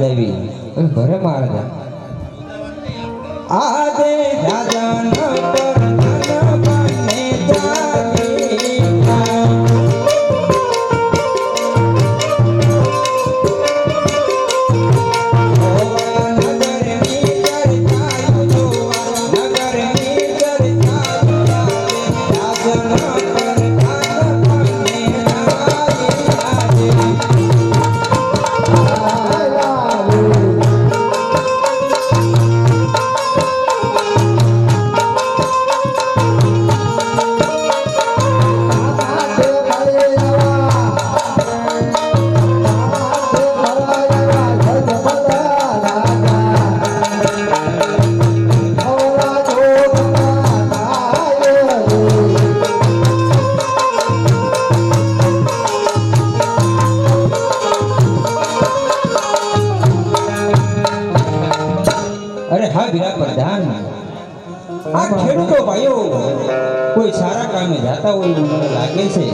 baby. કોઈ સારા કામે જાતા હોય એવું મને લાગે છે.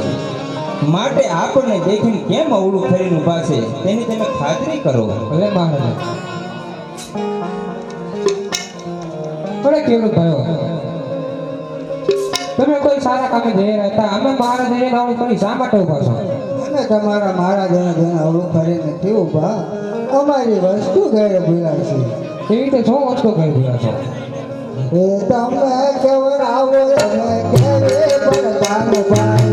માટે આપણને દેખીને કેમ અવળું ફરીને ઊભા છે તેની તમે ખાતરી કરો. ભલે મહારાજ. ભલે કેવડું થયો તમે કોઈ સારા કામે જઈ રહ્યા હતા અમે મહારાજાને નાવડી કરી શા માટે ઊભા છો? અમે તમારા મહારાજાને જેને અવળું કરીને કેવું ઊભા અમારી વસ્તુ ઘરે ભૂલાય છે. એવી રીતે શું વસ્તુ કરી ભૂલા છો? એ તમે કેવળ આવો અમે કેવે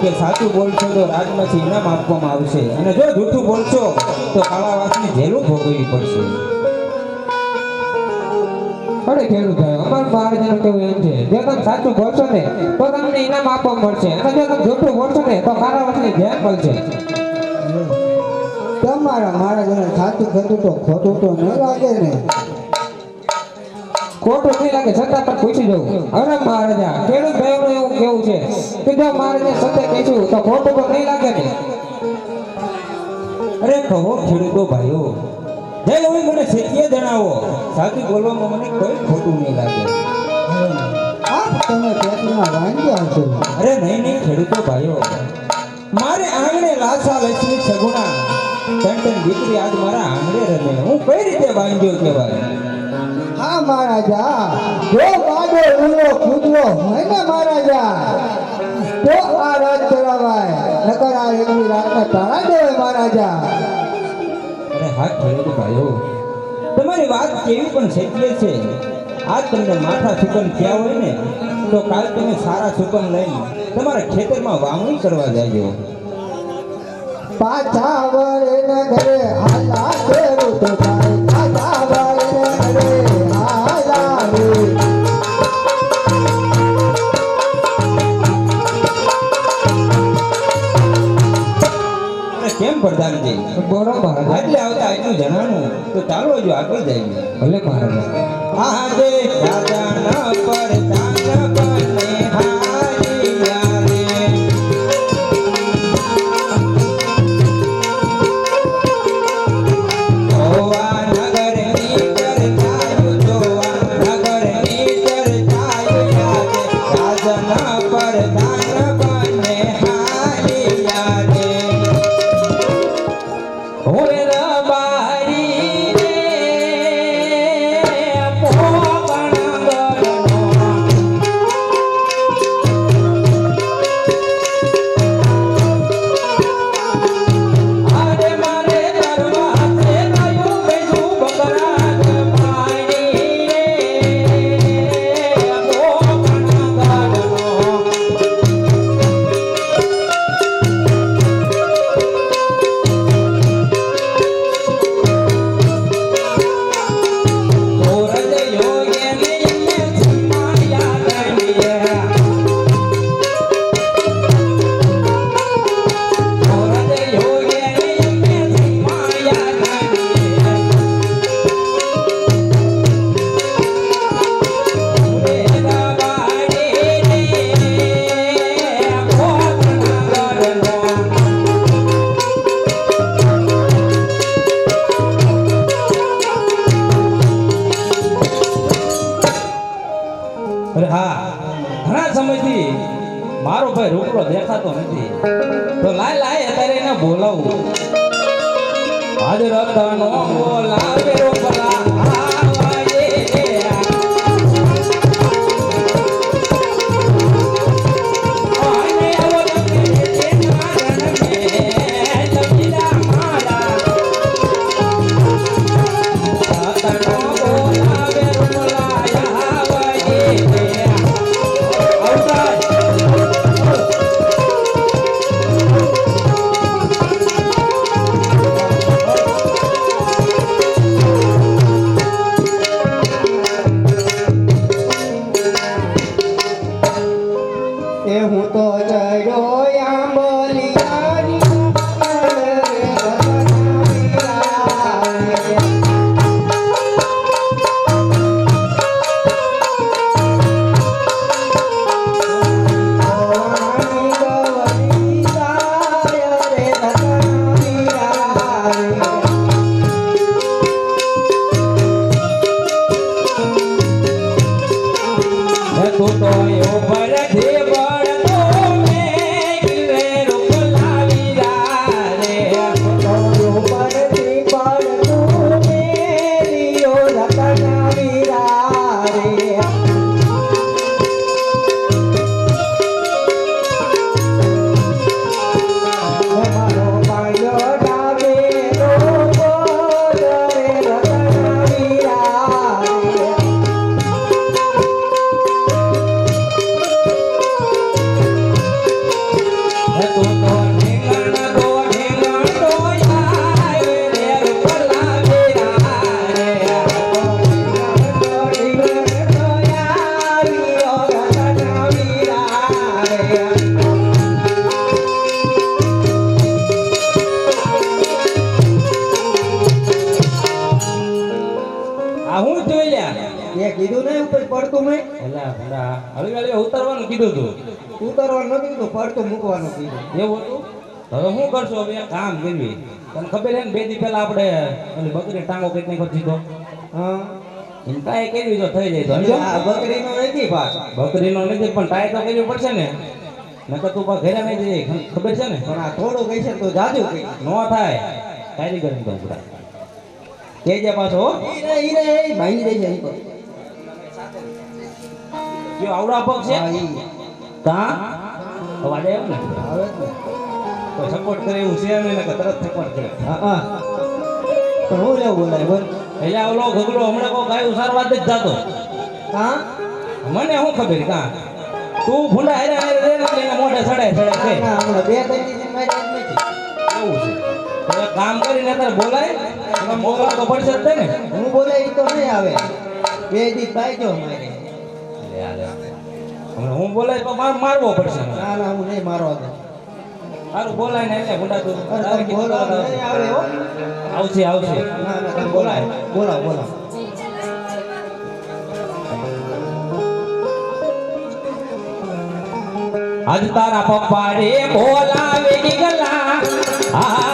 કે સાચું બોલશો તો રાજમાંથી ઇનામ આપવામાં આવશે. અને જો જૂઠું બોલશો તો કાળાવાસની જેલું ભોગવવી પડશે. અરે ખેડૂત અમાર બહાર જેમ કેવું એમ છે, જો તમે સાચું બોલશો ને, તો તમને ઇનામ આપવા મળશે. અને જો તમે જૂઠું બોલશો ને, તો કાળાવાસની જેલ મળશે. તમારા મહારાજાને સાચું થતું તો ખોટું તો ન લાગે ને. ખોટું નહીં લાગે છતાં પણ પૂછી જવું અરે મહારાજા ખેડૂત ભાઈઓનું એવું કેવું છે કે જો મહારાજા સત્ય કહીશું તો ખોટું તો નહીં લાગે ને? અરે કહો ખેડૂતો ભાઈઓ જે હવે મને શેઠીએ જણાવો. સાચું બોલવામાં મને કોઈ ખોટું નહીં લાગે. આપ તમે પેટમાં વાંગ્યા છો. અરે નહીં નહીં ખેડૂતો ભાઈઓ. મારે આંગણે લાસા લક્ષ્મી સગુણા ટંટન દીકરી આજ મારા આંગણે રમે. હું કઈ રીતે બાંધ્યો કહેવાય? મહારાજા જો બાડો ઉલો કૂદવો હોય ને મહારાજા તો આ રાત ચલાવાય નકર આ એકની રાતના તાળા દેવે મહારાજા. અરે હા ખેડૂત ભાઈઓ. તમારી વાત કેવી પણ શક્ય છે. આજ તમને માથા સુકન થયા હોય ને તો કાલ તમે સારા સુકન લઈને તમારા ખેતરમાં વાવણી કરવા જાજો. પાછા વળે ઘરે હાલ તો ચાલો જો આગળ જઈએ. ભલે મહારાજા આજે રાજાના સમયથી મારો ભાઈ રૂપડો દેખાતો નથી. તો લાય લાય, અત્યારે એને બોલાવું. હાજર તનો બોલાવે રૂપલા કીધું પડતું મૂકવાનું કીધું. એવું હતું? હવે શું કરશો હવે? કામ કરવી તને ખબર છે ને બે દી પહેલા આપણે ઓલી બકરી ટાંગો કંઈક નહીં કરી દીધો. હા. કાંઈ કરવી તો થઈ જાય તો સમજો? બકરીનો નથી પાસ બકરીનો નથી પણ ટ્રાય તો કરવી પડશે ને. નકર તું પણ ઘરે નહીં જઈ ખબર છે ને? પણ આ થોડું કહી છે તો જાજુ કહી નો થાય. કારીગર તો પૂરા કેજે પાછો. ઈરે ઈરે ભાઈ રહી જાય જો આવડા પગ છે? હા, કા અવાજ ને? આવે તો સપોર્ટ કરે એવું છે નહીં નકર તરત સપોર્ટ કરે. હા હા. પણ હું લેવું બોલાય બોલ. એટલે ઓલો ઘગલો હમણાં કોઈ ગાયું વાત જ જાતો. હા? મને શું ખબર કા? તું ભૂંડા હેરે હેરે રે ને મોઢે સડે સડે છે. હમણાં બે કરી મારી જ નથી. એવું છે. કામ કરીને તારે બોલાય. એમાં મોકલવા તો પડશે જ ને હું બોલાય તો નહીં આવે. બે દિવસ બાઈ જો મારે. હમણાં હું બોલાય તો માર મારવો પડશે. ના ના હું નહીં મારવા દઉં. સારું બોલાય ને એટલે ગુંડા તું આવશે આવશે. બોલાય. બોલાવો બોલાવો આજ તારા પપ્પા રે બોલાવે નીકળા આવજે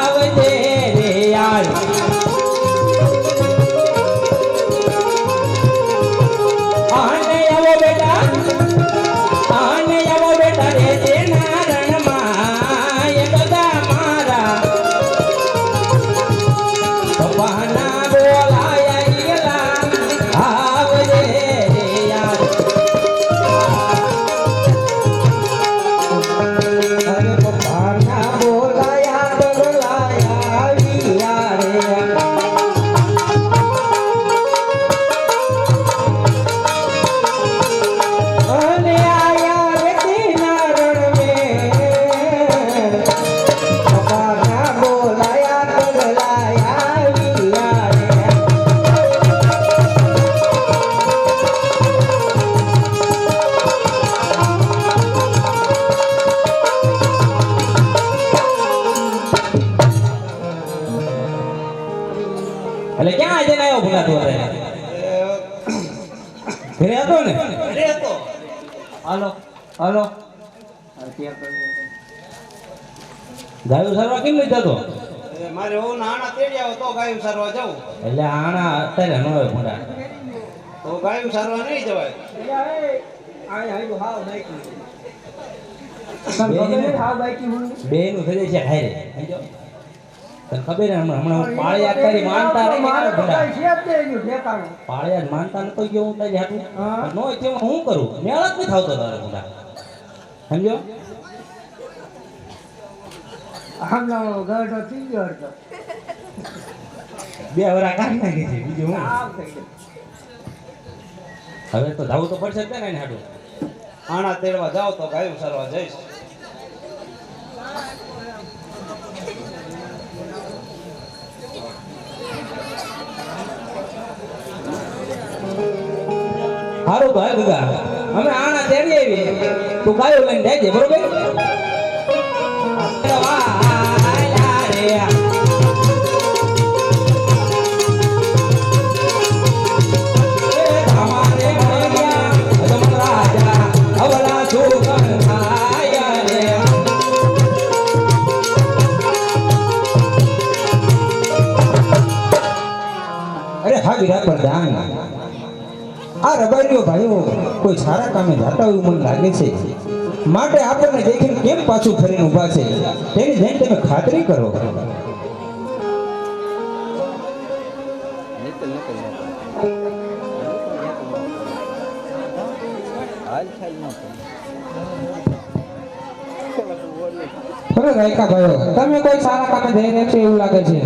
ઘરે હતો ને? અરે તો હાલો હાલો. ગાયું સારવા કેમ નથી જતો? એ મારે હું આણા તેડી આવો તો ગાયું સારવા જાઉં એટલે આણા અત્યારે ન હોય ભૂંડા તો ગાયું સારવા નહીં જવાય. બે નું થઈ જાય છે હારે? તને ખબર હે હમણાં હમણાં હું પાળિયાદ તારી માનતા ગયા ભૂંડા પાળિયાદ માનતા નતો ગયો હું તારી હાટું. નો કે હું કરું? મેળ જ થાવતો આવતો તારે ભૂંડા સમજો? બે વરા કાઢી નાખી છે બીજું હું? હવે તો જવું તો પડશે જ ને હાટું. આણા તેડવા જાવ તો ગાયું સારવા જઈશ. હારું તો બધા અમે આણા તેડી આવી. તું કાયો લઈને જાય બરોબર? રે. અરે હા વિરાટ પ્રધાન આ રબારીઓ ભાઈઓ, કોઈ સારા કામે જાતા હોય મને લાગે છે. માટે આપણને દેખીને કેમ પાછું ફરીને ઊભા છે? તેની જેમ તમે ખાતરી કરો. તમે કોઈ સારા કામે જઈ રહ્યા છો એવું લાગે છે?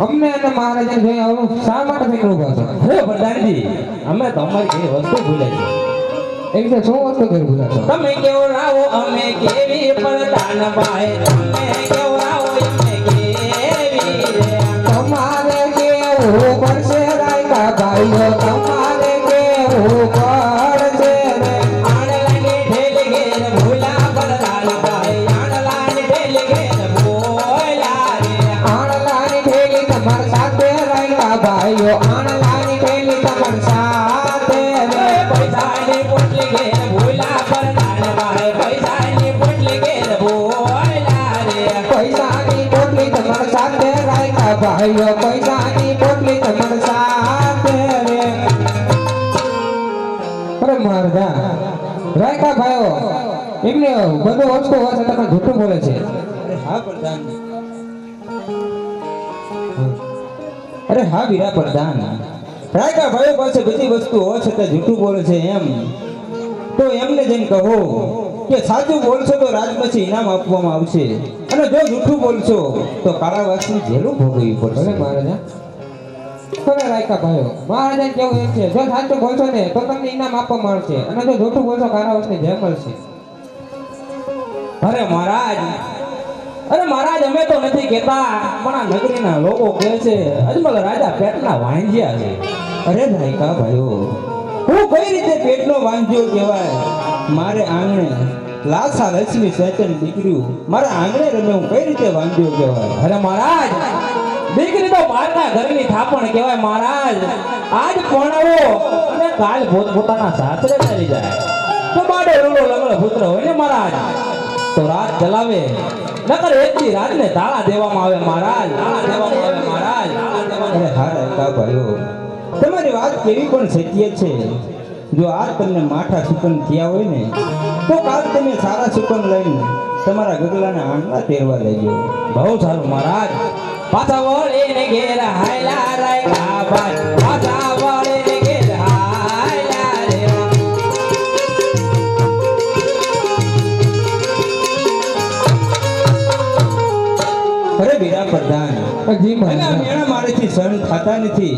અમને અને મહારાજાને જોઈ આવું શા માટે ફેંકવું પડશે હે પ્રધાનજી અમે તમારી કઈ વસ્તુ ભૂલે છે. એક તો શું વસ્તુ કરી ભૂલાશો તમે કેવો રાવો અમે કેવી પ્રધાન ભાઈ તમે કેવો રાવો અમે કેવી. તમારે કેવું પડશે રાયકા ભાઈઓ ભાઈઓ બધો ઓછો હોય છે તમે જૂઠું બોલે છે. હા પ્રધાન. અરે હા વીરા પ્રધાન. રાયકા ભાઈઓ પાસે બધી વસ્તુ હોવા છતાં જૂઠું બોલે છે એમ. તો એમને જઈને કહો કે સાચું બોલશો તો રાજમાંથી ઇનામ આપવામાં આવશે. અને જો જૂઠું બોલશો તો કારાવાસની જેલું ભોગવવી પડશે. મહારાજા. ભલે રાયકા ભાઈઓ. મહારાજા કેવું એમ છે જો સાચું બોલશો ને તો તમને ઇનામ આપવામાં આવશે. અને જો જૂઠું બોલશો કારાવાસની જેલ મળશે અરે મહારાજ અરે મહારાજ, અમે તો નથી કહેતા, પણ આ નગરીના લોકો કહે છે, અજમલ રાજા પેટના વાંજ્યા છે. અરે કા ભાઈઓ, હું કઈ રીતે પેટનો વાંજ્યો કહેવાય? મારે આંગણે લાસા લક્ષ્મી સેતન દીકરીઓ, મારા આંગણે રમે હું કઈ રીતે વાંજ્યો કહેવાય? અરે મહારાજ, દીકરી તો બહારના ઘરની થાપણ કહેવાય મહારાજ. આજ પરણાવો અને કાલ પોતપોતાના સાસરે ચાલી જાય. તો બાડો રૂડો લંગડો પુત્ર હોય ને મહારાજ? તો રાત જલાવે. નકર એકથી રાતને તાળા દેવામાં આવે મહારાજ. દેવામાં આવે મહારાજ. ભાઈઓ. તમારી વાત કેવી પણ સત્ય છે. જો આજ તમને માઠા સુકન થયા હોય ને, તો કાલ તમે સારા સુકન લઈને તમારા ગગલાના આંગણા તેરવા લેજો બહુ સારું મહારાજ. પાછા વળે ને ઘેર હાયલા રાય ભાઈ પાછા વળે અરે પ્રધાન. એના મેણા મારેથી સહન થતા નથી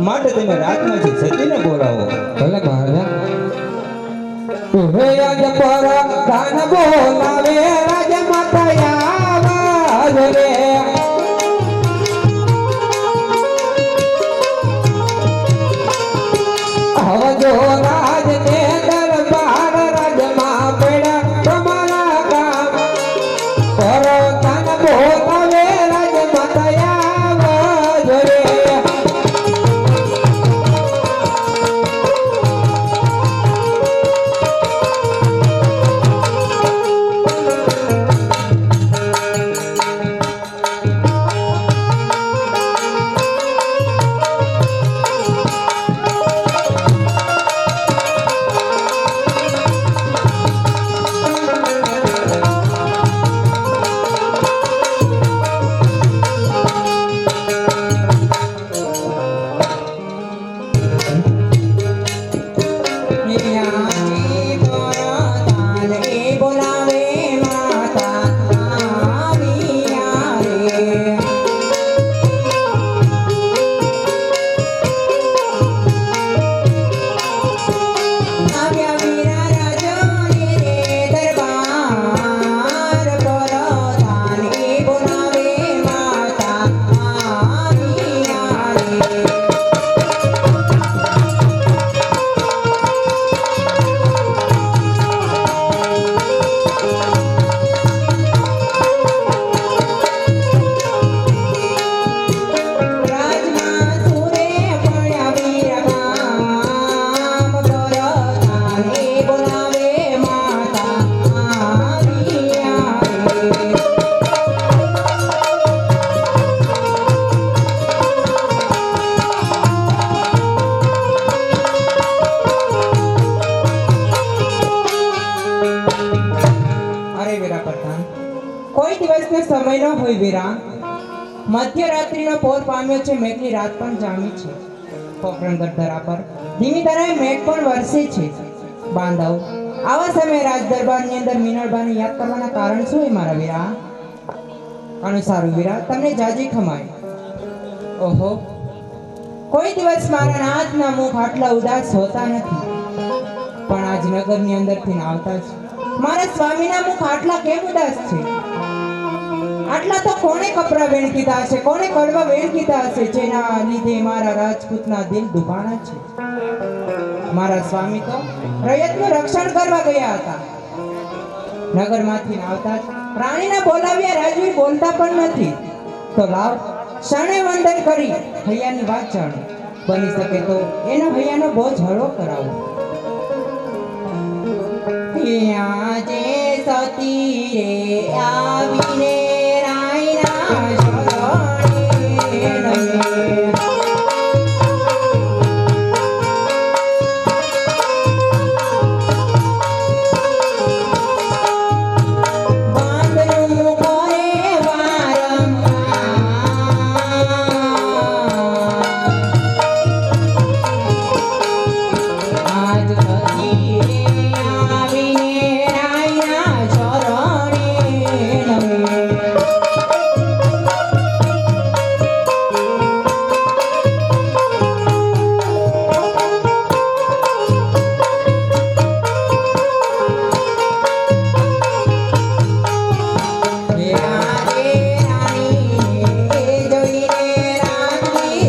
માટે તમે રાતમાંથી સતીને બોલાવો. ભલે મહારાજ. હે આજ પર બોલાવે રાજ માતા રે. અરે વેરા પ્રધાન. કોઈ દિવસનો સમય ન હોય વેરા. મધ્યરાત્રિનો પોર પામ્યો છે, મેઘની રાત પણ જામી છે. પોકરણગઢ ધરા પર ધીમી ધરાએ મેઘ પણ વરસે છે. બાંધવ, આવા સમયે રાજ દરબારની અંદર મીનળબાને યાદ કરવાના કારણ શું હોય મારા વીરા? અનુસારું સારું વીરા, તમને જાજી ખમાય. ઓહો. કોઈ દિવસ મારા નાથના મુખ આટલા ઉદાસ હોતા નથી. પણ આજ નગરની અંદરથી આવતા જ. મારા સ્વામીના મુખ આટલા કેમ ઉદાસ છે? આટલા તો કોણે કપરા વેણ કીધા હશે? કોણે કડવા વેણ કીધા હશે? જેના લીધે મારા રાજપૂતના દિલ દુભાણા છે. મારા સ્વામી તો રયતનું રક્ષણ કરવા ગયા હતા. નગરમાંથી આવતા જ રાણીના બોલાવ્યા રાજવી બોલતા પણ નથી. તો લાવ શણે વંદન કરી, હૈયાની વાત જાણો. બની શકે તો એનો હૈયાનો બોજ હળવો કરાવો. સતી રે આવીને